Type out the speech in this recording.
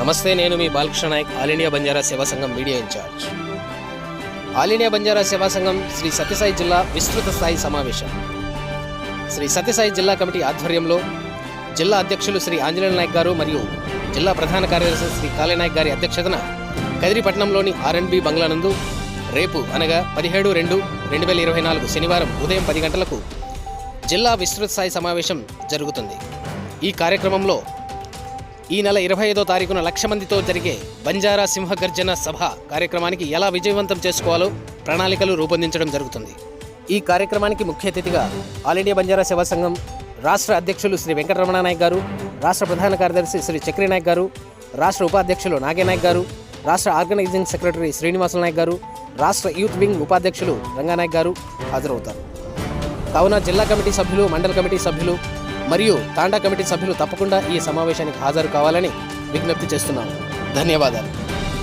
నమస్తే నేను మీ Balakrishna Nayak all India Banjara Seva Sangham media incharge. All India Banjara Seva Sangham Shri Sathya Sai జిల్లా విస్తృత స్థాయి సమావేశం. శ్రీ సత్యసాయి జిల్లా కమిటీ ఆధ్వర్యంలో జిల్లా అధ్యక్షులు శ్రీ ఆంజనేయ నాయక్ గారు మరియు జిల్లా ప్రధాన కార్యదర్శి శ్రీ కాళీనాయక్ గారి అధ్యక్షతన కదిరిపట్నంలోని ఆర్ఎండ్బి బంగ్లానందు రేపు అనగా పదిహేడు రెండు రెండు వేల ఇరవై నాలుగు శనివారం ఉదయం పది గంటలకు జిల్లా విస్తృత స్థాయి సమావేశం జరుగుతుంది. ఈ కార్యక్రమంలో ఈ నెల ఇరవై ఐదో తారీఖున లక్ష మందితో జరిగే బంజారా సింహగర్జన సభ కార్యక్రమానికి ఎలా విజయవంతం చేసుకోవాలో ప్రణాళికలు రూపొందించడం జరుగుతుంది. ఈ కార్యక్రమానికి ముఖ్య అతిథిగా ఆల్ ఇండియా బంజారా సేవా సంఘం రాష్ట్ర అధ్యక్షులు శ్రీ వెంకటరమణ నాయక్ గారు రాష్ట్ర ప్రధాన కార్యదర్శి శ్రీ చక్రి నాయక్ గారు రాష్ట్ర ఉపాధ్యక్షులు నాగేనాయక్ గారు రాష్ట్ర ఆర్గనైజింగ్ సెక్రటరీ శ్రీనివాస నాయక్ గారు రాష్ట్ర యూత్ వింగ్ ఉపాధ్యక్షులు రంగానాయక్ గారు హాజరవుతారు. కావున జిల్లా కమిటీ సభ్యులు మండల కమిటీ సభ్యులు మరియు తాండా కమిటీ సభ్యులు తప్పకుండా ఈ సమావేశానికి హాజరు కావాలని విజ్ఞప్తి చేస్తున్నాను ధన్యవాదాలు.